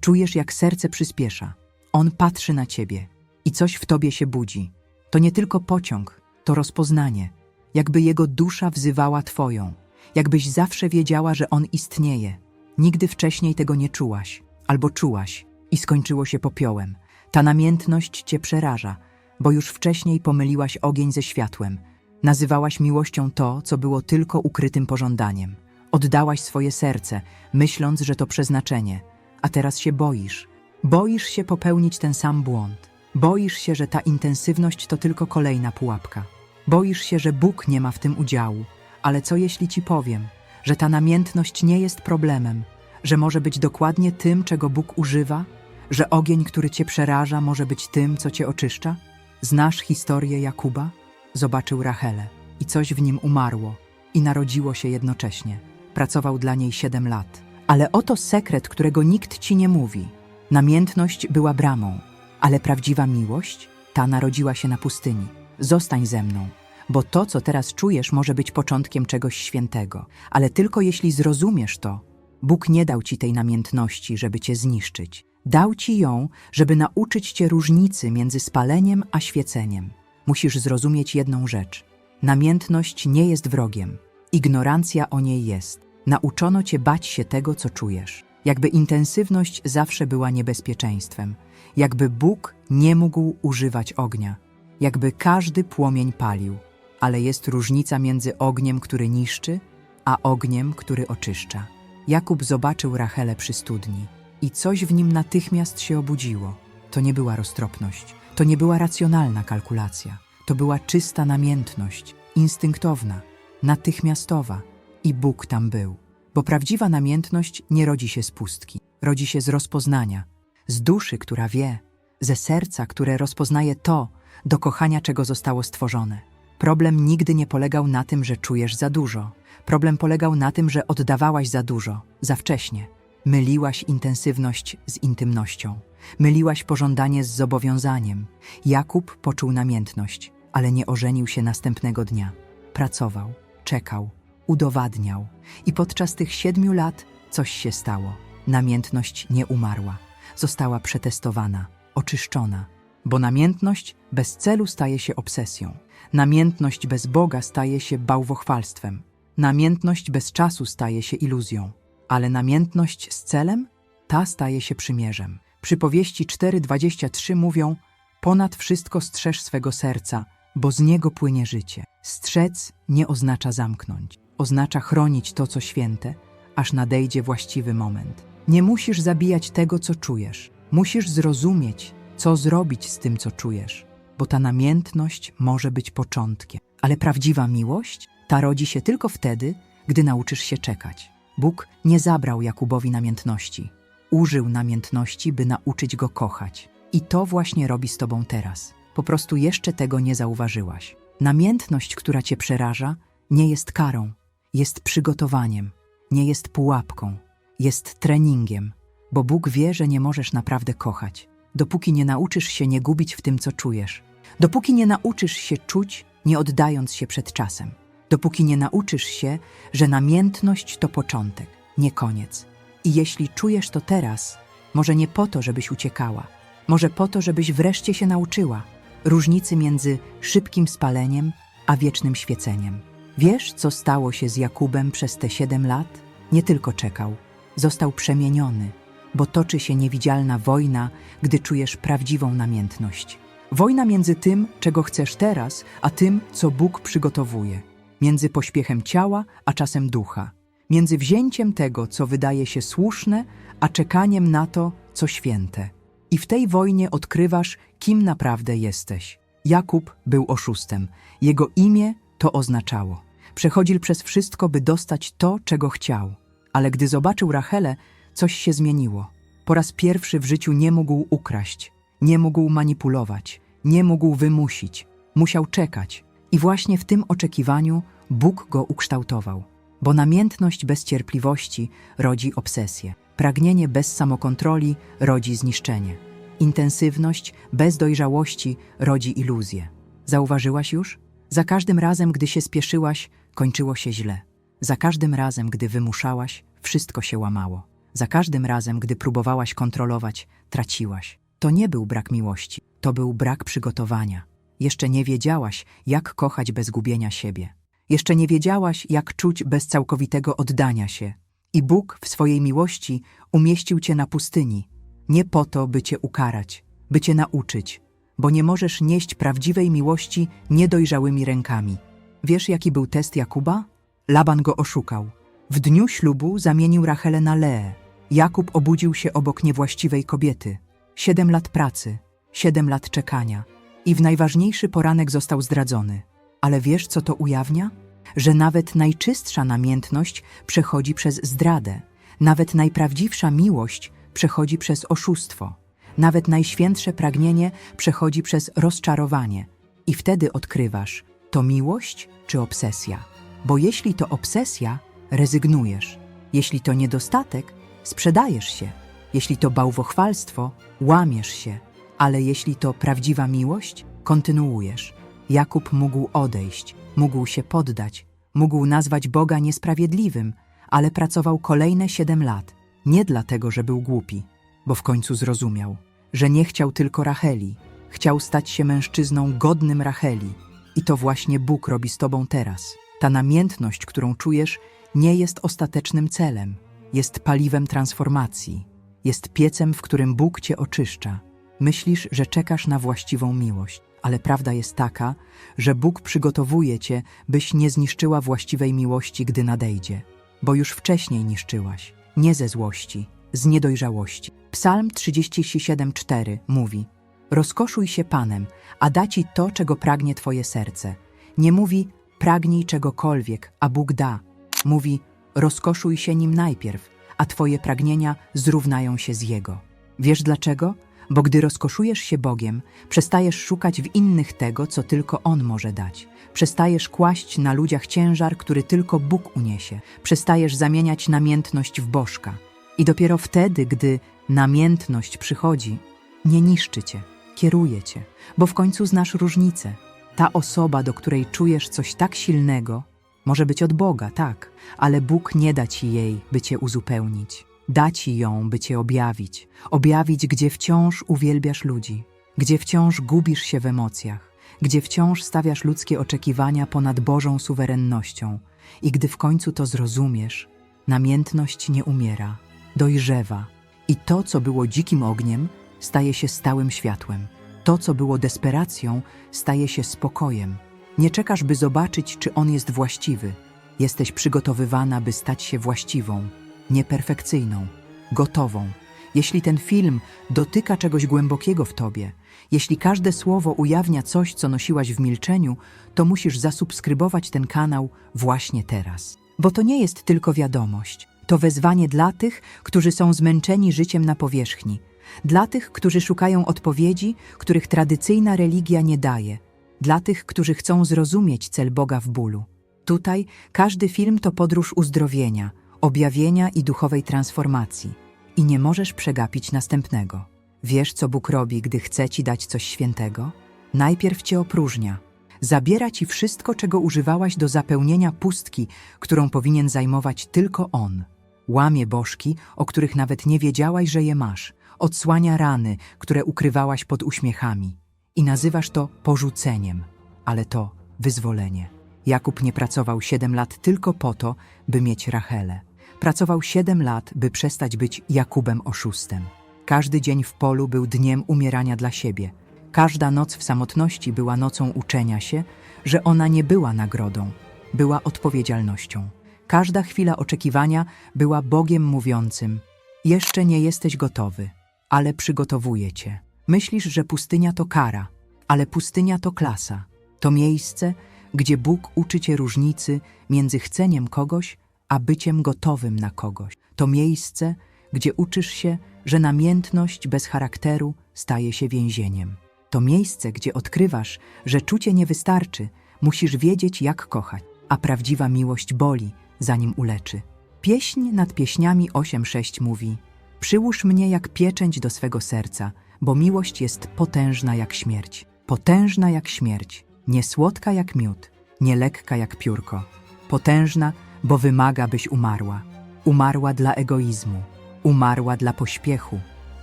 Czujesz, jak serce przyspiesza. On patrzy na ciebie i coś w tobie się budzi. To nie tylko pociąg, to rozpoznanie. Jakby jego dusza wzywała twoją. Jakbyś zawsze wiedziała, że on istnieje. Nigdy wcześniej tego nie czułaś, albo czułaś i skończyło się popiołem. Ta namiętność cię przeraża, bo już wcześniej pomyliłaś ogień ze światłem. Nazywałaś miłością to, co było tylko ukrytym pożądaniem. Oddałaś swoje serce, myśląc, że to przeznaczenie, a teraz się boisz. Boisz się popełnić ten sam błąd. Boisz się, że ta intensywność to tylko kolejna pułapka. Boisz się, że Bóg nie ma w tym udziału. Ale co jeśli ci powiem, że ta namiętność nie jest problemem, że może być dokładnie tym, czego Bóg używa, że ogień, który cię przeraża, może być tym, co cię oczyszcza? Znasz historię Jakuba? Zobaczył Rachelę i coś w nim umarło i narodziło się jednocześnie. Pracował dla niej siedem lat. Ale oto sekret, którego nikt ci nie mówi. Namiętność była bramą, ale prawdziwa miłość, ta narodziła się na pustyni. Zostań ze mną, bo to, co teraz czujesz, może być początkiem czegoś świętego, ale tylko jeśli zrozumiesz to. Bóg nie dał ci tej namiętności, żeby cię zniszczyć. Dał ci ją, żeby nauczyć cię różnicy między spaleniem a świeceniem. Musisz zrozumieć jedną rzecz. Namiętność nie jest wrogiem. Ignorancja o niej jest. Nauczono cię bać się tego, co czujesz. Jakby intensywność zawsze była niebezpieczeństwem. Jakby Bóg nie mógł używać ognia. Jakby każdy płomień palił. Ale jest różnica między ogniem, który niszczy, a ogniem, który oczyszcza. Jakub zobaczył Rachelę przy studni i coś w nim natychmiast się obudziło. To nie była roztropność, to nie była racjonalna kalkulacja, to była czysta namiętność, instynktowna, natychmiastowa i Bóg tam był. Bo prawdziwa namiętność nie rodzi się z pustki, rodzi się z rozpoznania, z duszy, która wie, ze serca, które rozpoznaje to, do kochania czego zostało stworzone. Problem nigdy nie polegał na tym, że czujesz za dużo. Problem polegał na tym, że oddawałaś za dużo, za wcześnie. Myliłaś intensywność z intymnością. Myliłaś pożądanie z zobowiązaniem. Jakub poczuł namiętność, ale nie ożenił się następnego dnia. Pracował, czekał, udowadniał. I podczas tych siedmiu lat coś się stało. Namiętność nie umarła. Została przetestowana, oczyszczona. Bo namiętność bez celu staje się obsesją. Namiętność bez Boga staje się bałwochwalstwem. Namiętność bez czasu staje się iluzją. Ale namiętność z celem? Ta staje się przymierzem. Przypowieści 4.23 mówią Ponad wszystko strzeż swego serca, bo z niego płynie życie. Strzec nie oznacza zamknąć. Oznacza chronić to, co święte, aż nadejdzie właściwy moment. Nie musisz zabijać tego, co czujesz. Musisz zrozumieć, co zrobić z tym, co czujesz, bo ta namiętność może być początkiem. Ale prawdziwa miłość, ta rodzi się tylko wtedy, gdy nauczysz się czekać. Bóg nie zabrał Jakubowi namiętności. Użył namiętności, by nauczyć go kochać. I to właśnie robi z tobą teraz. Po prostu jeszcze tego nie zauważyłaś. Namiętność, która cię przeraża, nie jest karą, jest przygotowaniem, nie jest pułapką, jest treningiem, bo Bóg wie, że nie możesz naprawdę kochać, dopóki nie nauczysz się nie gubić w tym, co czujesz, dopóki nie nauczysz się czuć, nie oddając się przed czasem, dopóki nie nauczysz się, że namiętność to początek, nie koniec. I jeśli czujesz to teraz, może nie po to, żebyś uciekała, może po to, żebyś wreszcie się nauczyła. Różnicy między szybkim spaleniem a wiecznym świeceniem. Wiesz, co stało się z Jakubem przez te siedem lat? Nie tylko czekał, został przemieniony, bo toczy się niewidzialna wojna, gdy czujesz prawdziwą namiętność. Wojna między tym, czego chcesz teraz, a tym, co Bóg przygotowuje. Między pośpiechem ciała, a czasem ducha. Między wzięciem tego, co wydaje się słuszne, a czekaniem na to, co święte. I w tej wojnie odkrywasz, kim naprawdę jesteś. Jakub był oszustem. Jego imię to oznaczało. Przechodził przez wszystko, by dostać to, czego chciał. Ale gdy zobaczył Rachelę, coś się zmieniło. Po raz pierwszy w życiu nie mógł ukraść, nie mógł manipulować, nie mógł wymusić. Musiał czekać. I właśnie w tym oczekiwaniu Bóg go ukształtował. Bo namiętność bez cierpliwości rodzi obsesję. Pragnienie bez samokontroli rodzi zniszczenie. Intensywność bez dojrzałości rodzi iluzję. Zauważyłaś już? Za każdym razem, gdy się spieszyłaś, kończyło się źle. Za każdym razem, gdy wymuszałaś, wszystko się łamało. Za każdym razem, gdy próbowałaś kontrolować, traciłaś. To nie był brak miłości, to był brak przygotowania. Jeszcze nie wiedziałaś, jak kochać bez gubienia siebie. Jeszcze nie wiedziałaś, jak czuć bez całkowitego oddania się. I Bóg w swojej miłości umieścił cię na pustyni, nie po to, by cię ukarać, by cię nauczyć, bo nie możesz nieść prawdziwej miłości niedojrzałymi rękami. Wiesz, jaki był test Jakuba? Laban go oszukał. W dniu ślubu zamienił Rachelę na Leę. Jakub obudził się obok niewłaściwej kobiety. Siedem lat pracy, siedem lat czekania i w najważniejszy poranek został zdradzony. Ale wiesz, co to ujawnia? Że nawet najczystsza namiętność przechodzi przez zdradę, nawet najprawdziwsza miłość przechodzi przez oszustwo, nawet najświętsze pragnienie przechodzi przez rozczarowanie. I wtedy odkrywasz, to miłość czy obsesja. Bo jeśli to obsesja, rezygnujesz. Jeśli to niedostatek, sprzedajesz się. Jeśli to bałwochwalstwo, łamiesz się. Ale jeśli to prawdziwa miłość, kontynuujesz. Jakub mógł odejść, mógł się poddać, mógł nazwać Boga niesprawiedliwym, ale pracował kolejne siedem lat. Nie dlatego, że był głupi, bo w końcu zrozumiał, że nie chciał tylko Racheli, chciał stać się mężczyzną godnym Racheli. I to właśnie Bóg robi z tobą teraz. Ta namiętność, którą czujesz, nie jest ostatecznym celem, jest paliwem transformacji, jest piecem, w którym Bóg cię oczyszcza. Myślisz, że czekasz na właściwą miłość, ale prawda jest taka, że Bóg przygotowuje cię, byś nie zniszczyła właściwej miłości, gdy nadejdzie, bo już wcześniej niszczyłaś, nie ze złości, z niedojrzałości. Psalm 37,4 mówi: Rozkoszuj się Panem, a da ci to, czego pragnie twoje serce. Nie mówi: pragnij czegokolwiek, a Bóg da. Mówi: rozkoszuj się nim najpierw, a twoje pragnienia zrównają się z Jego. Wiesz dlaczego? Bo gdy rozkoszujesz się Bogiem, przestajesz szukać w innych tego, co tylko On może dać. Przestajesz kłaść na ludziach ciężar, który tylko Bóg uniesie. Przestajesz zamieniać namiętność w bożka. I dopiero wtedy, gdy namiętność przychodzi, nie niszczy cię, kieruje cię, bo w końcu znasz różnicę. Ta osoba, do której czujesz coś tak silnego, może być od Boga, tak, ale Bóg nie da ci jej, by cię uzupełnić. Da ci ją, by cię objawić. Objawić, gdzie wciąż uwielbiasz ludzi, gdzie wciąż gubisz się w emocjach, gdzie wciąż stawiasz ludzkie oczekiwania ponad Bożą suwerennością. I gdy w końcu to zrozumiesz, namiętność nie umiera, dojrzewa. I to, co było dzikim ogniem, staje się stałym światłem. To, co było desperacją, staje się spokojem. Nie czekasz, by zobaczyć, czy on jest właściwy. Jesteś przygotowywana, by stać się właściwą, nieperfekcyjną, gotową. Jeśli ten film dotyka czegoś głębokiego w tobie, jeśli każde słowo ujawnia coś, co nosiłaś w milczeniu, to musisz zasubskrybować ten kanał właśnie teraz. Bo to nie jest tylko wiadomość. To wezwanie dla tych, którzy są zmęczeni życiem na powierzchni, dla tych, którzy szukają odpowiedzi, których tradycyjna religia nie daje, dla tych, którzy chcą zrozumieć cel Boga w bólu. Tutaj każdy film to podróż uzdrowienia, objawienia i duchowej transformacji. I nie możesz przegapić następnego. Wiesz, co Bóg robi, gdy chce ci dać coś świętego? Najpierw cię opróżnia. Zabiera ci wszystko, czego używałaś do zapełnienia pustki, którą powinien zajmować tylko On. Łamie bożki, o których nawet nie wiedziałaś, że je masz. Odsłania rany, które ukrywałaś pod uśmiechami. I nazywasz to porzuceniem, ale to wyzwolenie. Jakub nie pracował siedem lat tylko po to, by mieć Rachelę. Pracował siedem lat, by przestać być Jakubem oszustem. Każdy dzień w polu był dniem umierania dla siebie. Każda noc w samotności była nocą uczenia się, że ona nie była nagrodą, była odpowiedzialnością. Każda chwila oczekiwania była Bogiem mówiącym: Jeszcze nie jesteś gotowy, ale przygotowuję cię. Myślisz, że pustynia to kara, ale pustynia to klasa. To miejsce, gdzie Bóg uczy cię różnicy między chceniem kogoś, a byciem gotowym na kogoś. To miejsce, gdzie uczysz się, że namiętność bez charakteru staje się więzieniem. To miejsce, gdzie odkrywasz, że czucie nie wystarczy, musisz wiedzieć, jak kochać, a prawdziwa miłość boli, zanim uleczy. Pieśń nad pieśniami 8.6 mówi: Przyłóż mnie jak pieczęć do swego serca, bo miłość jest potężna jak śmierć. Potężna jak śmierć, nie słodka jak miód, nie lekka jak piórko. Potężna, bo wymaga, byś umarła. Umarła dla egoizmu. Umarła dla pośpiechu,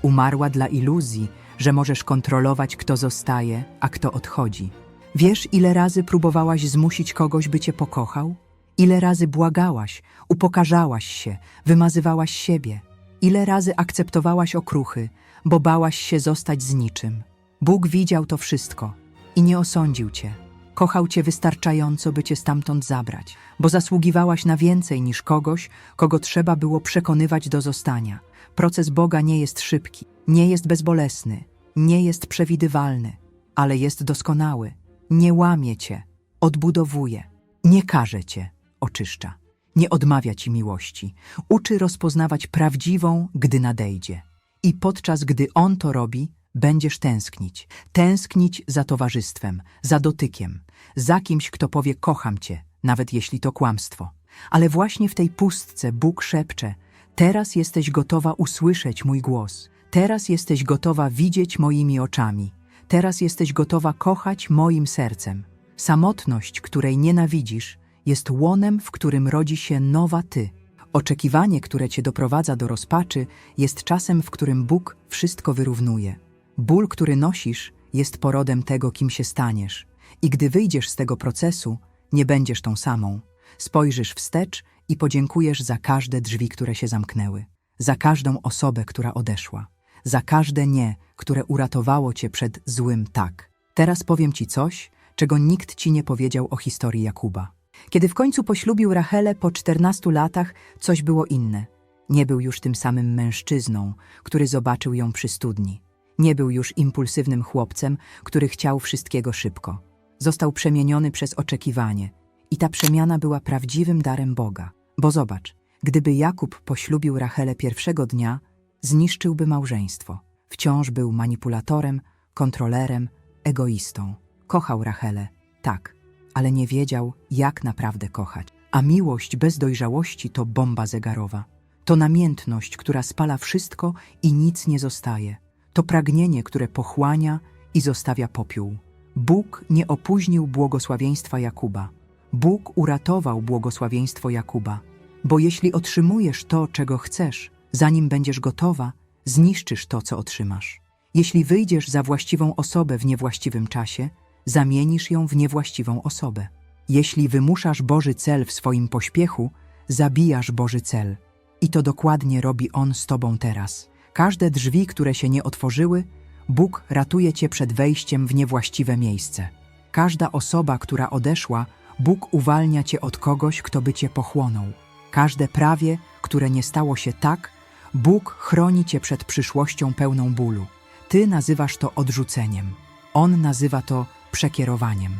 umarła dla iluzji, że możesz kontrolować, kto zostaje, a kto odchodzi. Wiesz, ile razy próbowałaś zmusić kogoś, by cię pokochał? Ile razy błagałaś, upokarzałaś się, wymazywałaś siebie? Ile razy akceptowałaś okruchy, bo bałaś się zostać z niczym? Bóg widział to wszystko i nie osądził cię. Kochał cię wystarczająco, by cię stamtąd zabrać, bo zasługiwałaś na więcej niż kogoś, kogo trzeba było przekonywać do zostania. Proces Boga nie jest szybki, nie jest bezbolesny, nie jest przewidywalny, ale jest doskonały. Nie łamie cię, odbudowuje, nie karze cię, oczyszcza, nie odmawia ci miłości, uczy rozpoznawać prawdziwą, gdy nadejdzie. I podczas gdy On to robi, będziesz tęsknić. Tęsknić za towarzystwem, za dotykiem, za kimś, kto powie kocham cię, nawet jeśli to kłamstwo. Ale właśnie w tej pustce Bóg szepcze, teraz jesteś gotowa usłyszeć mój głos, teraz jesteś gotowa widzieć moimi oczami, teraz jesteś gotowa kochać moim sercem. Samotność, której nienawidzisz, jest łonem, w którym rodzi się nowa ty. Oczekiwanie, które cię doprowadza do rozpaczy, jest czasem, w którym Bóg wszystko wyrównuje. Ból, który nosisz, jest porodem tego, kim się staniesz. I gdy wyjdziesz z tego procesu, nie będziesz tą samą. Spojrzysz wstecz i podziękujesz za każde drzwi, które się zamknęły, za każdą osobę, która odeszła, za każde nie, które uratowało cię przed złym tak. Teraz powiem ci coś, czego nikt ci nie powiedział o historii Jakuba. Kiedy w końcu poślubił Rachelę po 14 latach, coś było inne. Nie był już tym samym mężczyzną, który zobaczył ją przy studni. Nie był już impulsywnym chłopcem, który chciał wszystkiego szybko. Został przemieniony przez oczekiwanie i ta przemiana była prawdziwym darem Boga. Bo zobacz, gdyby Jakub poślubił Rachelę pierwszego dnia, zniszczyłby małżeństwo. Wciąż był manipulatorem, kontrolerem, egoistą. Kochał Rachelę, tak, ale nie wiedział, jak naprawdę kochać. A miłość bez dojrzałości to bomba zegarowa. To namiętność, która spala wszystko i nic nie zostaje. To pragnienie, które pochłania i zostawia popiół. Bóg nie opóźnił błogosławieństwa Jakuba. Bóg uratował błogosławieństwo Jakuba. Bo jeśli otrzymujesz to, czego chcesz, zanim będziesz gotowa, zniszczysz to, co otrzymasz. Jeśli wyjdziesz za właściwą osobę w niewłaściwym czasie, zamienisz ją w niewłaściwą osobę. Jeśli wymuszasz Boży cel w swoim pośpiechu, zabijasz Boży cel. I to dokładnie robi On z Tobą teraz. Każde drzwi, które się nie otworzyły, Bóg ratuje Cię przed wejściem w niewłaściwe miejsce. Każda osoba, która odeszła, Bóg uwalnia Cię od kogoś, kto by Cię pochłonął. Każde prawie, które nie stało się tak, Bóg chroni Cię przed przyszłością pełną bólu. Ty nazywasz to odrzuceniem. On nazywa to przekierowaniem.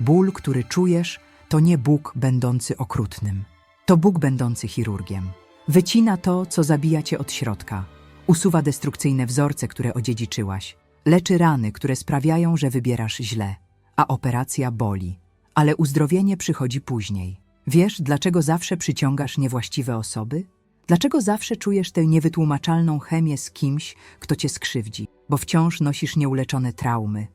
Ból, który czujesz, to nie Bóg będący okrutnym. To Bóg będący chirurgiem. Wycina to, co zabija cię od środka. Usuwa destrukcyjne wzorce, które odziedziczyłaś. Leczy rany, które sprawiają, że wybierasz źle. A operacja boli. Ale uzdrowienie przychodzi później. Wiesz, dlaczego zawsze przyciągasz niewłaściwe osoby? Dlaczego zawsze czujesz tę niewytłumaczalną chemię z kimś, kto cię skrzywdzi? Bo wciąż nosisz nieuleczone traumy,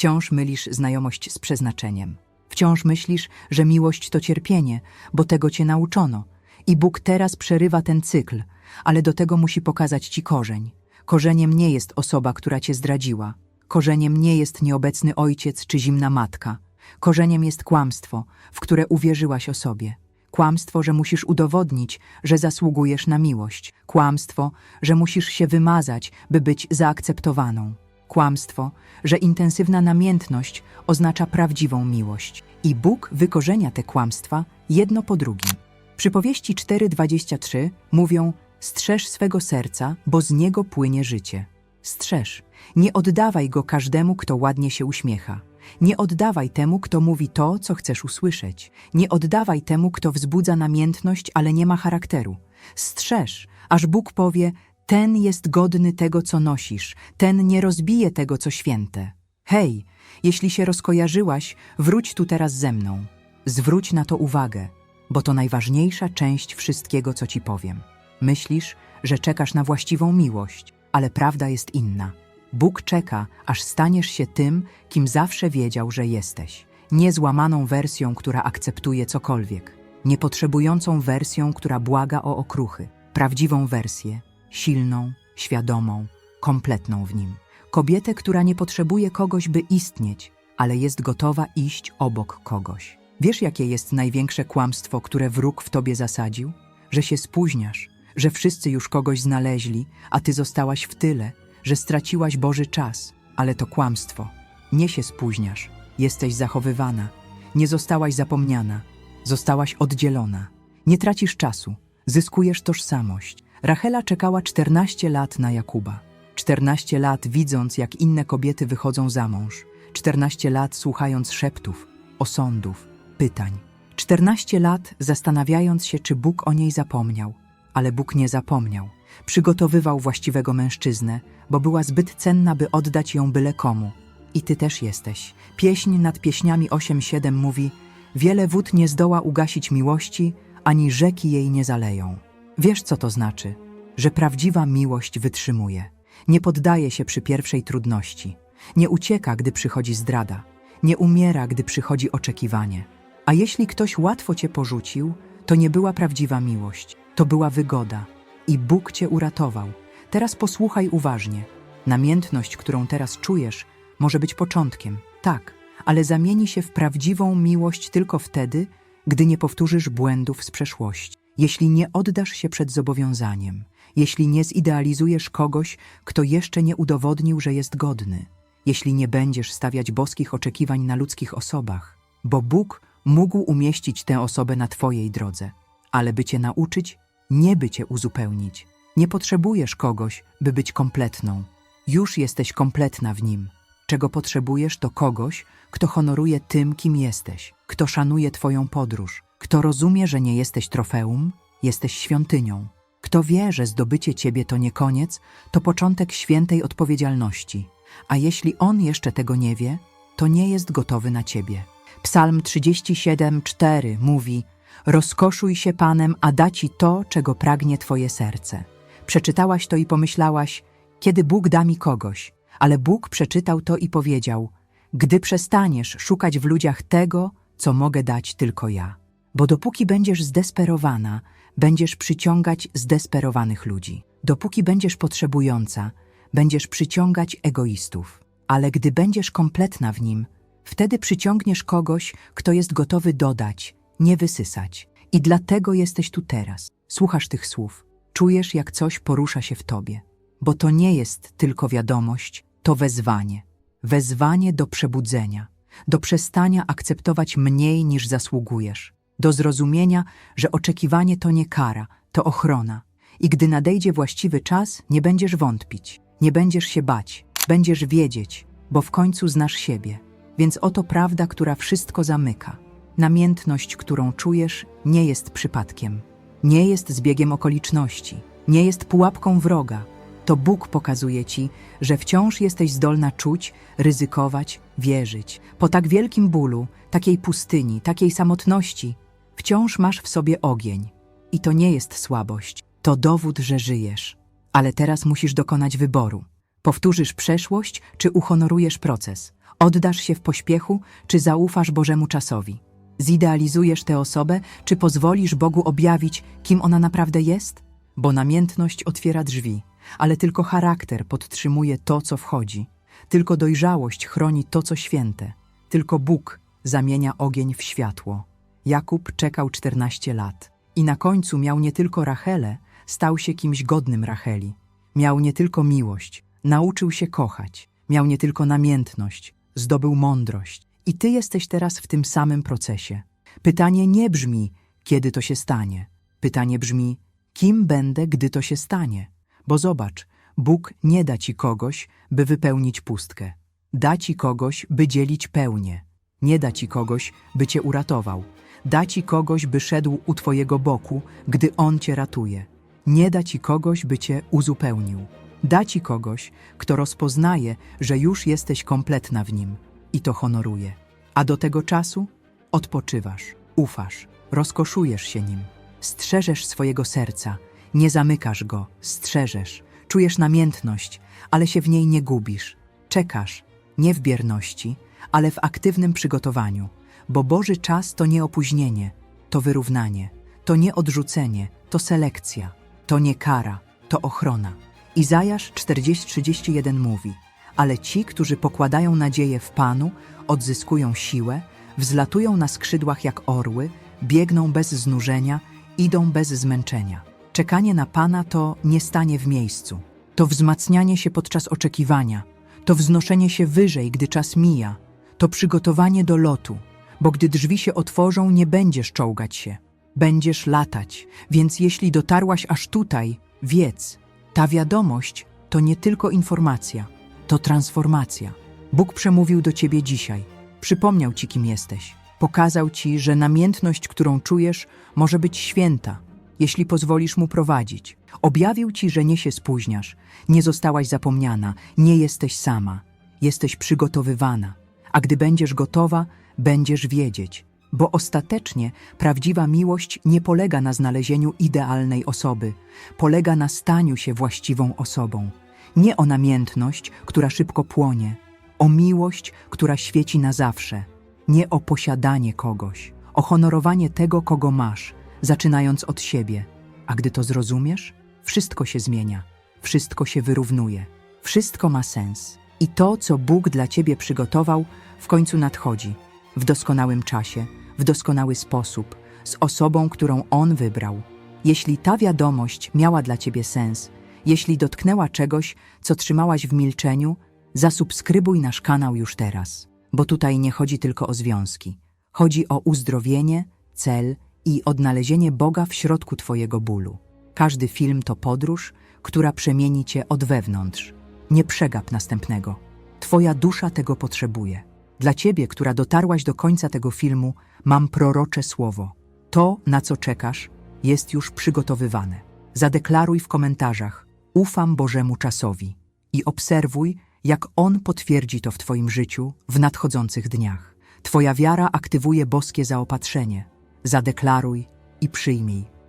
Wciąż mylisz znajomość z przeznaczeniem. Wciąż myślisz, że miłość to cierpienie, bo tego cię nauczono. I Bóg teraz przerywa ten cykl, ale do tego musi pokazać ci korzeń. Korzeniem nie jest osoba, która cię zdradziła. Korzeniem nie jest nieobecny ojciec czy zimna matka. Korzeniem jest kłamstwo, w które uwierzyłaś o sobie. Kłamstwo, że musisz udowodnić, że zasługujesz na miłość. Kłamstwo, że musisz się wymazać, by być zaakceptowaną kłamstwo, że intensywna namiętność oznacza prawdziwą miłość. I Bóg wykorzenia te kłamstwa jedno po drugim. Przypowieści 4:23 mówią: Strzeż swego serca, bo z niego płynie życie. Strzeż. Nie oddawaj go każdemu, kto ładnie się uśmiecha. Nie oddawaj temu, kto mówi to, co chcesz usłyszeć. Nie oddawaj temu, kto wzbudza namiętność, ale nie ma charakteru. Strzeż, aż Bóg powie: ten jest godny tego, co nosisz, ten nie rozbije tego, co święte. Hej, jeśli się rozkojarzyłaś, wróć tu teraz ze mną. Zwróć na to uwagę, bo to najważniejsza część wszystkiego, co ci powiem. Myślisz, że czekasz na właściwą miłość, ale prawda jest inna. Bóg czeka, aż staniesz się tym, kim zawsze wiedział, że jesteś. Niezłamaną wersją, która akceptuje cokolwiek. Niepotrzebującą wersją, która błaga o okruchy. Prawdziwą wersję, silną, świadomą, kompletną w nim. Kobietę, która nie potrzebuje kogoś, by istnieć, ale jest gotowa iść obok kogoś. Wiesz, jakie jest największe kłamstwo, które wróg w tobie zasadził? Że się spóźniasz, że wszyscy już kogoś znaleźli, a ty zostałaś w tyle, że straciłaś Boży czas. Ale to kłamstwo. Nie się spóźniasz, jesteś zachowywana, nie zostałaś zapomniana, zostałaś oddzielona. Nie tracisz czasu, zyskujesz tożsamość. Rachela czekała 14 lat na Jakuba. 14 lat widząc, jak inne kobiety wychodzą za mąż. 14 lat słuchając szeptów, osądów, pytań. 14 lat zastanawiając się, czy Bóg o niej zapomniał. Ale Bóg nie zapomniał. Przygotowywał właściwego mężczyznę, bo była zbyt cenna, by oddać ją byle komu. I ty też jesteś. Pieśń nad pieśniami 8-7 mówi: Wiele wód nie zdoła ugasić miłości, ani rzeki jej nie zaleją. Wiesz, co to znaczy? Że prawdziwa miłość wytrzymuje. Nie poddaje się przy pierwszej trudności. Nie ucieka, gdy przychodzi zdrada. Nie umiera, gdy przychodzi oczekiwanie. A jeśli ktoś łatwo cię porzucił, to nie była prawdziwa miłość. To była wygoda. I Bóg cię uratował. Teraz posłuchaj uważnie. Namiętność, którą teraz czujesz, może być początkiem, tak, ale zamieni się w prawdziwą miłość tylko wtedy, gdy nie powtórzysz błędów z przeszłości. Jeśli nie oddasz się przed zobowiązaniem, jeśli nie zidealizujesz kogoś, kto jeszcze nie udowodnił, że jest godny, jeśli nie będziesz stawiać boskich oczekiwań na ludzkich osobach, bo Bóg mógł umieścić tę osobę na Twojej drodze, ale by Cię nauczyć, nie by Cię uzupełnić. Nie potrzebujesz kogoś, by być kompletną. Już jesteś kompletna w nim. Czego potrzebujesz, to kogoś, kto honoruje tym, kim jesteś, kto szanuje Twoją podróż, kto rozumie, że nie jesteś trofeum, jesteś świątynią. Kto wie, że zdobycie Ciebie to nie koniec, to początek świętej odpowiedzialności. A jeśli on jeszcze tego nie wie, to nie jest gotowy na Ciebie. Psalm 37:4 mówi: Rozkoszuj się Panem, a da Ci to, czego pragnie Twoje serce. Przeczytałaś to i pomyślałaś, kiedy Bóg da mi kogoś, ale Bóg przeczytał to i powiedział: Gdy przestaniesz szukać w ludziach tego, co mogę dać tylko ja. Bo dopóki będziesz zdesperowana, będziesz przyciągać zdesperowanych ludzi. Dopóki będziesz potrzebująca, będziesz przyciągać egoistów. Ale gdy będziesz kompletna w nim, wtedy przyciągniesz kogoś, kto jest gotowy dodać, nie wysysać. I dlatego jesteś tu teraz. Słuchasz tych słów, czujesz, jak coś porusza się w tobie. Bo to nie jest tylko wiadomość, to wezwanie. Wezwanie do przebudzenia, do przestania akceptować mniej niż zasługujesz, do zrozumienia, że oczekiwanie to nie kara, to ochrona. I gdy nadejdzie właściwy czas, nie będziesz wątpić, nie będziesz się bać, będziesz wiedzieć, bo w końcu znasz siebie. Więc oto prawda, która wszystko zamyka. Namiętność, którą czujesz, nie jest przypadkiem, nie jest zbiegiem okoliczności, nie jest pułapką wroga. To Bóg pokazuje ci, że wciąż jesteś zdolna czuć, ryzykować, wierzyć. Po tak wielkim bólu, takiej pustyni, takiej samotności, wciąż masz w sobie ogień. I to nie jest słabość, to dowód, że żyjesz. Ale teraz musisz dokonać wyboru. Powtórzysz przeszłość, czy uhonorujesz proces? Oddasz się w pośpiechu, czy zaufasz Bożemu czasowi? Zidealizujesz tę osobę, czy pozwolisz Bogu objawić, kim ona naprawdę jest? Bo namiętność otwiera drzwi, ale tylko charakter podtrzymuje to, co wchodzi. Tylko dojrzałość chroni to, co święte. Tylko Bóg zamienia ogień w światło. Jakub czekał 14 lat i na końcu miał nie tylko Rachelę, stał się kimś godnym Racheli. Miał nie tylko miłość, nauczył się kochać. Miał nie tylko namiętność, zdobył mądrość. I ty jesteś teraz w tym samym procesie. Pytanie nie brzmi, kiedy to się stanie. Pytanie brzmi, kim będę, gdy to się stanie? Bo zobacz, Bóg nie da ci kogoś, by wypełnić pustkę. Da ci kogoś, by dzielić pełnię. Nie da ci kogoś, by cię uratował. Da ci kogoś, by szedł u twojego boku, gdy On cię ratuje. Nie da ci kogoś, by cię uzupełnił. Da ci kogoś, kto rozpoznaje, że już jesteś kompletna w nim i to honoruje. A do tego czasu odpoczywasz, ufasz, rozkoszujesz się nim, strzeżesz swojego serca, nie zamykasz go, strzeżesz, czujesz namiętność, ale się w niej nie gubisz. Czekasz, nie w bierności, ale w aktywnym przygotowaniu, bo Boży czas to nie opóźnienie, to wyrównanie, to nie odrzucenie, to selekcja, to nie kara, to ochrona. Izajasz 40:31 mówi: Ale ci, którzy pokładają nadzieję w Panu, odzyskują siłę, wzlatują na skrzydłach jak orły, biegną bez znużenia, idą bez zmęczenia. Czekanie na Pana to nie stanie w miejscu. To wzmacnianie się podczas oczekiwania, to wznoszenie się wyżej, gdy czas mija, to przygotowanie do lotu, bo gdy drzwi się otworzą, nie będziesz czołgać się, będziesz latać. Więc jeśli dotarłaś aż tutaj, wiedz, ta wiadomość to nie tylko informacja, to transformacja. Bóg przemówił do ciebie dzisiaj, przypomniał ci, kim jesteś, pokazał ci, że namiętność, którą czujesz, może być święta, jeśli pozwolisz mu prowadzić. Objawił ci, że nie się spóźniasz, nie zostałaś zapomniana, nie jesteś sama, jesteś przygotowywana. A gdy będziesz gotowa, będziesz wiedzieć, bo ostatecznie prawdziwa miłość nie polega na znalezieniu idealnej osoby, polega na staniu się właściwą osobą. Nie o namiętność, która szybko płonie, o miłość, która świeci na zawsze, nie o posiadanie kogoś, o honorowanie tego, kogo masz, zaczynając od siebie. A gdy to zrozumiesz, wszystko się zmienia, wszystko się wyrównuje, wszystko ma sens. I to, co Bóg dla ciebie przygotował, w końcu nadchodzi w doskonałym czasie, w doskonały sposób, z osobą, którą On wybrał. Jeśli ta wiadomość miała dla ciebie sens, jeśli dotknęła czegoś, co trzymałaś w milczeniu, zasubskrybuj nasz kanał już teraz, bo tutaj nie chodzi tylko o związki. Chodzi o uzdrowienie, cel i odnalezienie Boga w środku Twojego bólu. Każdy film to podróż, która przemieni Cię od wewnątrz. Nie przegap następnego. Twoja dusza tego potrzebuje. Dla Ciebie, która dotarłaś do końca tego filmu, mam prorocze słowo. To, na co czekasz, jest już przygotowywane. Zadeklaruj w komentarzach: Ufam Bożemu czasowi i obserwuj, jak On potwierdzi to w Twoim życiu w nadchodzących dniach. Twoja wiara aktywuje boskie zaopatrzenie. Zadeklaruj i przyjmij.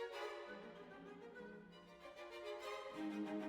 Thank you.